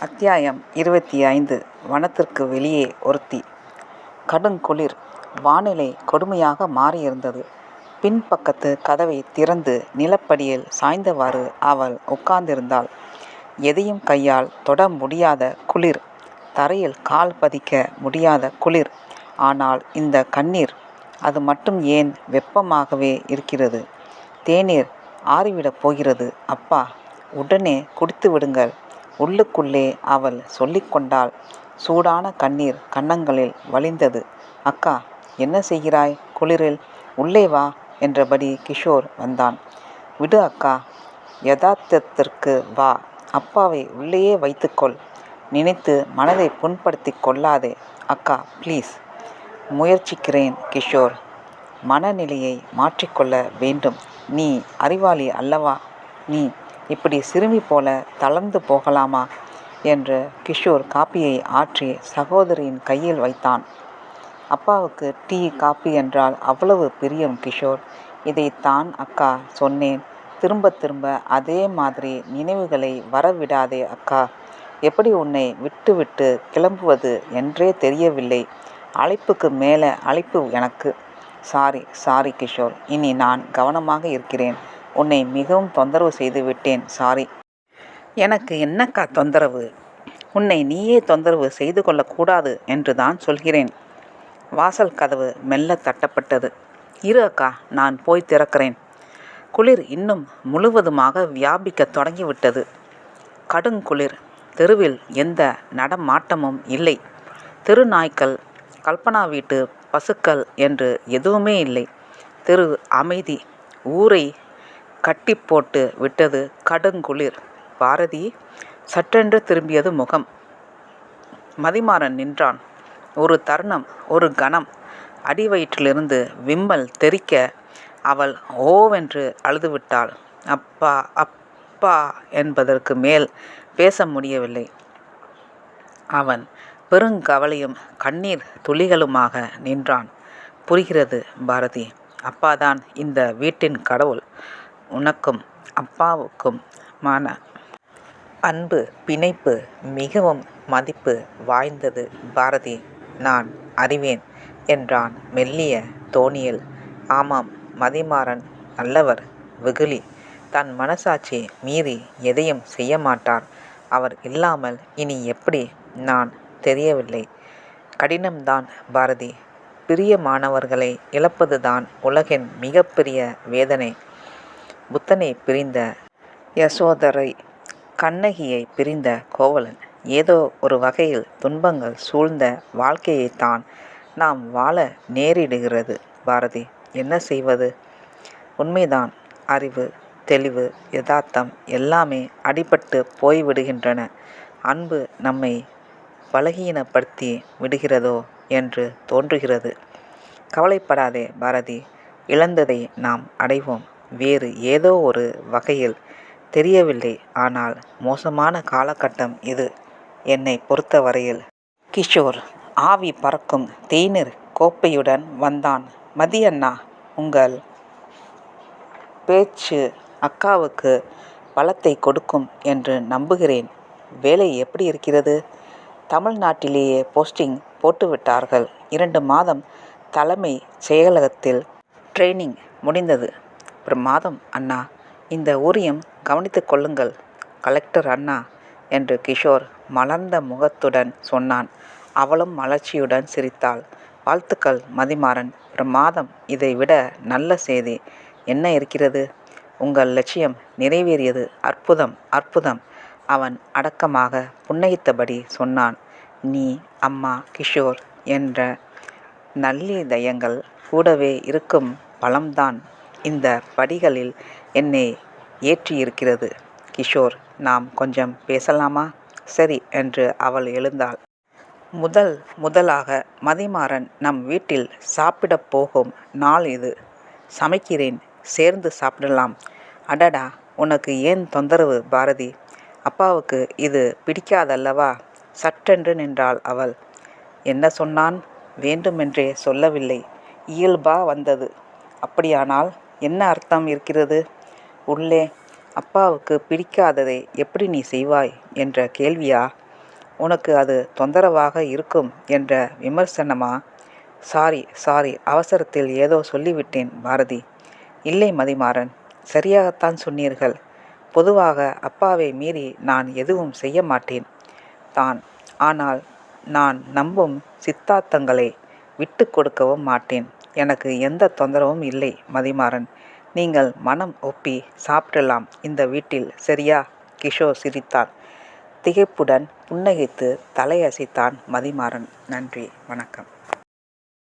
அத்தியாயம் இருபத்தி ஐந்து. வனத்திற்கு வெளியே ஒருத்தி. கடுங்குளிர் வானிலை கொடுமையாக மாறியிருந்தது. பின்பக்கத்து கதவை திறந்து நிலப்படியில் சாய்ந்தவாறு அவள் உட்கார்ந்திருந்தாள். எதையும் கையால் தொட முடியாத குளிர். தரையில் கால் பதிக்க முடியாத குளிர். ஆனால் இந்த கண்ணீர் அது மட்டும் ஏன் வெப்பமாகவே இருக்கிறது? தேநீர் ஆறிவிடப் போகிறது அப்பா. உடனே குடித்து விடுங்கள் உள்ளுக்குள்ளே அவள் சொல்லிக்கொண்டாள். சூடான கண்ணீர் கன்னங்களில் வழிந்தது. அக்கா என்ன செய்கிறாய்? குளிரில் உள்ளே வா என்றபடி கிஷோர் வந்தான். விடு அக்கா யதார்த்தத்திற்கு வா. அப்பாவை உள்ளேயே வைத்துக்கொள். நினைத்து மனதை புண்படுத்தி கொள்ளாதே. அக்கா ப்ளீஸ். முயற்சிக்கிறேன் கிஷோர். மனநிலையை மாற்றிக்கொள்ள வேண்டும். நீ அறிவாளி அல்லவா? நீ இப்படி சிறுமி போல தளர்ந்து போகலாமா? என்று கிஷோர் காப்பியை ஆற்றி சகோதரியின் கையில் வைத்தான். அப்பாவுக்கு டீ காப்பி என்றால் அவ்வளவு பிரியம் கிஷோர். இதைத்தான் அக்கா சொன்னேன். திரும்ப திரும்ப அதே மாதிரி நினைவுகளை வரவிடாதே அக்கா. எப்படி உன்னை விட்டு விட்டு கிளம்புவது என்றே தெரியவில்லை. அழைப்புக்கு மேலே அழைப்பு எனக்கு. Sorry sorry Kishore. இனி நான் கவனமாக இருக்கிறேன். உன்னை மிகவும் தொந்தரவு செய்து விட்டேன் சாரி. எனக்கு என்னக்கா தொந்தரவு? உன்னை நீயே தொந்தரவு செய்து கொள்ளக்கூடாது என்று தான் சொல்கிறேன். வாசல் கதவு மெல்ல தட்டப்பட்டது. இரு அக்கா நான் போய் திறக்கிறேன். குளிர் இன்னும் முழுவதுமாக வியாபிக்க தொடங்கிவிட்டது. கடுங்குளிர். தெருவில் எந்த நடமாட்டமும் இல்லை. தெரு நாய்க்கள் கல்பனா வீட்டு பசுக்கள் என்று எதுவுமே இல்லை. தெரு அமைதி. ஊரை கட்டி போட்டு விட்டது கடுங்குளிர். பாரதி சற்றென்று திரும்பியது முகம். மதிமாறன் நின்றான். ஒரு தருணம் ஒரு கணம். அடிவயிற்றிலிருந்து விம்மல் தெறிக்க அவள் ஓவென்று அழுதுவிட்டாள். அப்பா அப்பா என்பதற்கு மேல் பேச முடியவில்லை. அவன் பெருங்கவலையும் கண்ணீர் துளிகளுமாக நின்றான். புரிகிறது பாரதி அப்பாதான் இந்த வீட்டின் கடவுள். உனக்கும் அப்பாவுக்கும் மான அன்பு பிணைப்பு மிகவும் மதிப்பு வாய்ந்தது பாரதி. நான் அறிவேன் என்றான் மெல்லிய தோணியில். ஆமாம் மதிமாறன் நல்லவர் வெகுளி. தன் மனசாட்சி மீறி எதையும் செய்ய மாட்டார். அவர் இல்லாமல் இனி எப்படி? நான் தெரியவில்லை. கடினம்தான் பாரதி. பிரியமானவர்களை இழப்பதுதான் உலகின் மிகப்பெரிய வேதனை. புத்தனை பிரிந்த யசோதரை கண்ணகியை பிரிந்த கோவலன். ஏதோ ஒரு வகையில் துன்பங்கள் சூழ்ந்த வாழ்க்கையைத்தான் நாம் வாழ நேரிடுகிறது பாரதி. என்ன செய்வது? உண்மைதான். அறிவு தெளிவு யதார்த்தம் எல்லாமே அடிபட்டு போய்விடுகின்றன. அன்பு நம்மை பலகீனப்படுத்தி விடுகிறதோ என்று தோன்றுகிறது. கவலைப்படாதே பாரதி. இழந்ததை நாம் அடைவோம். வேறு ஏதோ ஒரு வகையில் தெரியவில்லை. ஆனால் மோசமான காலகட்டம் இது. என்னை பொறுத்தவரையில் கிஷோர் ஆவி பறக்கும் தேநீர் கோப்பையுடன் வந்தான். மதியண்ணா உங்கள் பேச்சு அக்காவுக்கு பலத்தை கொடுக்கும் என்று நம்புகிறேன். வேலை எப்படி இருக்கிறது? தமிழ்நாட்டிலேயே போஸ்டிங் போட்டுவிட்டார்கள். இரண்டு மாதம் தலைமை செயலகத்தில் ட்ரைனிங் முடிந்தது. பிரமாதம் அண்ணா இந்த ஊரியம் கவனித்து கொள்ளுங்கள் கலெக்டர் அண்ணா என்று கிஷோர் மலர்ந்த முகத்துடன் சொன்னான். அவளும் மலர்ச்சியுடன் சிரித்தாள். வாழ்த்துக்கள் மதிமாறன். பிரமாதம் இதை விட நல்ல செய்தி. என்ன இருக்கிறது? உங்கள் லட்சியம் நிறைவேறியது. அற்புதம் அற்புதம் அவன் அடக்கமாக புன்னகித்தபடி சொன்னான். நீ அம்மா கிஷோர் என்ற நல்லிதயங்கள் கூடவே இருக்கும் பலம்தான் இந்த படிகளில் என்னை ஏற்றியிருக்கிறது. கிஷோர் நாம் கொஞ்சம் பேசலாமா? சரி என்று அவள் எழுந்தாள். முதல் முதலாக மதிமாறன் நம் வீட்டில் சாப்பிடப் போகும் நாள் இது. சமைக்கிறேன் சேர்ந்து சாப்பிடலாம். அடடா உனக்கு ஏன் தொந்தரவு பாரதி? அப்பாவுக்கு இது பிடிக்காதல்லவா? சற்றென்று நின்றாள் அவள். என்ன சொன்னான்? வேண்டுமென்றே சொல்லவில்லை. இயல்பா வந்தது. அப்படியானால் என்ன அர்த்தம் இருக்கிறது? உள்ளே அப்பாவுக்கு பிடிக்காததை எப்படி நீ செய்வாய்? என்ற கேள்வியா? உனக்கு அது தொந்தரவாக இருக்கும் என்ற விமர்சனமா? சாரி சாரி அவசரத்தில் ஏதோ சொல்லிவிட்டேன் பாரதி. இல்லை மதிமாறன் சரியாகத்தான் சொன்னீர்கள். பொதுவாக அப்பாவை மீறி நான் எதுவும் செய்ய மாட்டேன். தான் ஆனால் நான் நம்பும் சித்தாந்தங்களை விட்டு கொடுக்கவும் மாட்டேன். எனக்கு எந்த தொந்தரவும் இல்லை மதிமாறன். நீங்கள் மனம் ஒப்பி சாப்பிடலாம். இந்த வீட்டில் சரியா? கிஷோர் சிரித்தான் திகைப்புடன் புன்னகைத்து தலையசைத்தான் மதிமாறன். நன்றி வணக்கம்.